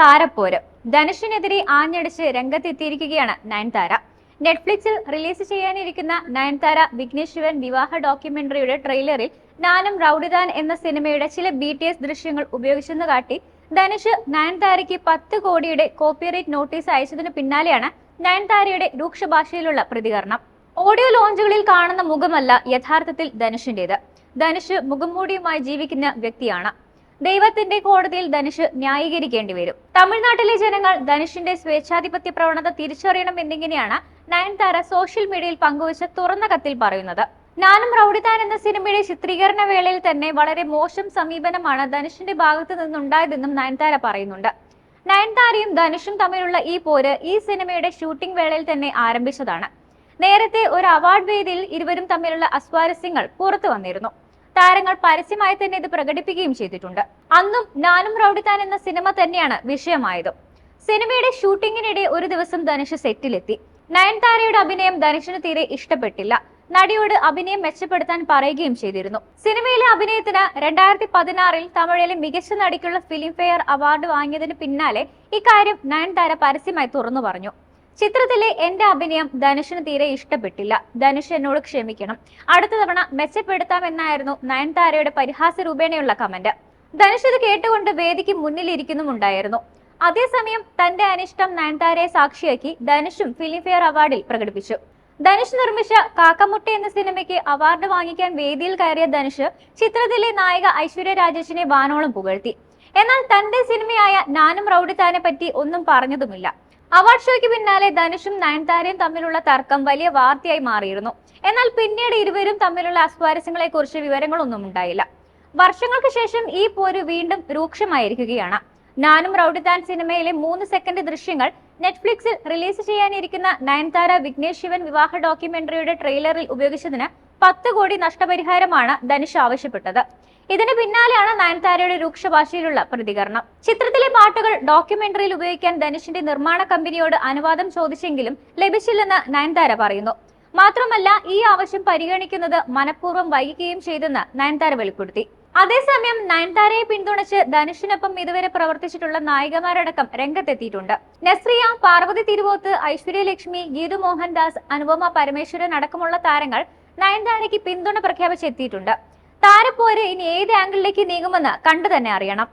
താരപ്പോര്. ധനുഷിനെതിരെ ആഞ്ഞടിച്ച് രംഗത്തെത്തിയിരിക്കുകയാണ് നയൻതാര. നെറ്റ്ഫ്ലിക്സിൽ റിലീസ് ചെയ്യാനിരിക്കുന്ന നയൻതാര വിഘ്നേഷ് ശിവൻ വിവാഹ ഡോക്യുമെന്ററിയുടെ ട്രെയിലറിൽ നാനും റൌഡിദാൻ എന്ന സിനിമയുടെ ചില ബി ടി എസ് ദൃശ്യങ്ങൾ ഉപയോഗിച്ചെന്ന് കാട്ടി ധനുഷ് നയൻതാരയ്ക്ക് പത്ത് കോടിയുടെ കോപ്പിറൈറ്റ് നോട്ടീസ് അയച്ചതിന് പിന്നാലെയാണ് നയൻതാരയുടെ രൂക്ഷ ഭാഷയിലുള്ള പ്രതികരണം. ഓഡിയോ ലോഞ്ചുകളിൽ കാണുന്ന മുഖമല്ല യഥാർത്ഥത്തിൽ ധനുഷിന്റേത്. ധനുഷ് മുഖംമൂടിയുമായി ജീവിക്കുന്ന വ്യക്തിയാണ്. ദൈവത്തിന്റെ കോടതിയിൽ ധനുഷ് ന്യായീകരിക്കേണ്ടി വരും. തമിഴ്നാട്ടിലെ ജനങ്ങൾ ധനുഷിന്റെ സ്വേച്ഛാധിപത്യ പ്രവണത തിരിച്ചറിയണം എന്നിങ്ങനെയാണ് നയൻതാര സോഷ്യൽ മീഡിയയിൽ പങ്കുവച്ച തുറന്ന കത്തിൽ പറയുന്നത്. നാനും റൌഡിതാൻ എന്ന സിനിമയുടെ ചിത്രീകരണ വേളയിൽ തന്നെ വളരെ മോശം സമീപനമാണ് ധനുഷിന്റെ ഭാഗത്തു നിന്നുണ്ടായതെന്നും നയൻതാര പറയുന്നുണ്ട്. നയൻതാരയും ധനുഷും തമ്മിലുള്ള ഈ പോര് ഈ സിനിമയുടെ ഷൂട്ടിംഗ് വേളയിൽ തന്നെ ആരംഭിച്ചതാണ്. നേരത്തെ ഒരു അവാർഡ് വേദിയിൽ ഇരുവരും തമ്മിലുള്ള അസ്വാരസ്യങ്ങൾ പുറത്തു വന്നിരുന്നു. താരങ്ങൾ പരസ്യമായി തന്നെ ഇത് പ്രകടിപ്പിക്കുകയും ചെയ്തിട്ടുണ്ട്. അന്നും നാനും റൌഡിത്താൻ എന്ന സിനിമ തന്നെയാണ് വിഷയമായതും. സിനിമയുടെ ഷൂട്ടിങ്ങിനിടെ ഒരു ദിവസം ധനുഷ് സെറ്റിലെത്തി. നയൻതാരയുടെ അഭിനയം ധനുഷിന് തീരെ ഇഷ്ടപ്പെട്ടില്ല. നടിയോട് അഭിനയം മെച്ചപ്പെടുത്താൻ പറയുകയും ചെയ്തിരുന്നു. സിനിമയിലെ അഭിനയത്തിന് രണ്ടായിരത്തി പതിനാറിൽ തമിഴിലെ മികച്ച നടിക്കുള്ള ഫിലിം ഫെയർ അവാർഡ് വാങ്ങിയതിന് പിന്നാലെ ഇക്കാര്യം നയൻതാര പരസ്യമായി തുറന്നു പറഞ്ഞു. ചിത്രത്തിലെ എന്റെ അഭിനയം ധനുഷിന് തീരെ ഇഷ്ടപ്പെട്ടില്ല. ധനുഷ് എന്നോട് ക്ഷമിക്കണം. അടുത്ത തവണ മെച്ചപ്പെടുത്താമെന്നായിരുന്നു നയൻതാരയുടെ പരിഹാസ രൂപേണയുള്ള കമന്റ്. ധനുഷ് ഇത് കേട്ടുകൊണ്ട് വേദിക്ക് മുന്നിലിരിക്കുന്നുമുണ്ടായിരുന്നു. അതേസമയം തന്റെ അനിഷ്ടം നയൻതാരയെ സാക്ഷിയാക്കി ധനുഷും ഫിലിംഫെയർ അവാർഡിൽ പ്രകടിപ്പിച്ചു. ധനുഷ് നിർമ്മിച്ച കാക്കമുട്ട എന്ന സിനിമയ്ക്ക് അവാർഡ് വാങ്ങിക്കാൻ വേദിയിൽ കയറിയ ധനുഷ് ചിത്രത്തിലെ നായിക ഐശ്വര്യ രാജേഷിനെ വാനോളം പുകഴ്ത്തി. എന്നാൽ തന്റെ സിനിമയായ നാനും റൌഡിത്താനെ പറ്റി ഒന്നും പറഞ്ഞതുമില്ല. അവാർഡ് ഷോയ്ക്ക് പിന്നാലെ ധനുഷും നയൻതാരയും തമ്മിലുള്ള തർക്കം വലിയ വാർത്തയായി മാറിയിരുന്നു. എന്നാൽ പിന്നീട് ഇരുവരും തമ്മിലുള്ള അസ്വാരസ്യങ്ങളെ കുറിച്ച് വിവരങ്ങളൊന്നും ഉണ്ടായില്ല. വർഷങ്ങൾക്ക് ശേഷം ഈ പോര് വീണ്ടും രൂക്ഷമായിരിക്കുകയാണ്. നാനും റൌഡിത്താൻ സിനിമയിലെ മൂന്ന് സെക്കൻഡ് ദൃശ്യങ്ങൾ നെറ്റ്ഫ്ലിക്സിൽ റിലീസ് ചെയ്യാനിരിക്കുന്ന നയൻതാര വിഘ്നേഷ് ശിവൻ വിവാഹ ഡോക്യുമെന്ററിയുടെ ട്രെയിലറിൽ ഉപയോഗിച്ചതിന് പത്ത് കോടി നഷ്ടപരിഹാരമാണ് ധനുഷ് ആവശ്യപ്പെട്ടത്. ഇതിന് പിന്നാലെയാണ് നയൻതാരയുടെ രൂക്ഷ ഭാഷയിലുള്ള പ്രതികരണം. ചിത്രത്തിലെ പാട്ടുകൾ ഡോക്യുമെന്ററിയിൽ ഉപയോഗിക്കാൻ ധനുഷിന്റെ നിർമ്മാണ കമ്പനിയോട് അനുവാദം ചോദിച്ചെങ്കിലും ലഭിച്ചില്ലെന്ന് നയൻതാര പറയുന്നു. മാത്രമല്ല ഈ ആവശ്യം പരിഗണിക്കുന്നത് മനഃപൂർവം വൈകിക്കുകയും ചെയ്തെന്ന് നയൻതാര വെളിപ്പെടുത്തി. അതേസമയം നയൻതാരയെ പിന്തുണച്ച് ധനുഷിനൊപ്പം ഇതുവരെ പ്രവർത്തിച്ചിട്ടുള്ള നായികമാരടക്കം രംഗത്തെത്തിയിട്ടുണ്ട്. നസ്രിയ പാർവതി തിരുവോത്ത് ഐശ്വര്യലക്ഷ്മി ഗീതു മോഹൻദാസ് അനുപമ പരമേശ്വരൻ അടക്കമുള്ള താരങ്ങൾ നയൻതാരയ്ക്ക് പിന്തുണ പ്രഖ്യാപിച്ചെത്തിയിട്ടുണ്ട്. താരപ്പോര് ഇനി ഏത് ആംഗിളിലേക്ക് നീങ്ങുമെന്ന് കണ്ടു തന്നെ അറിയണം.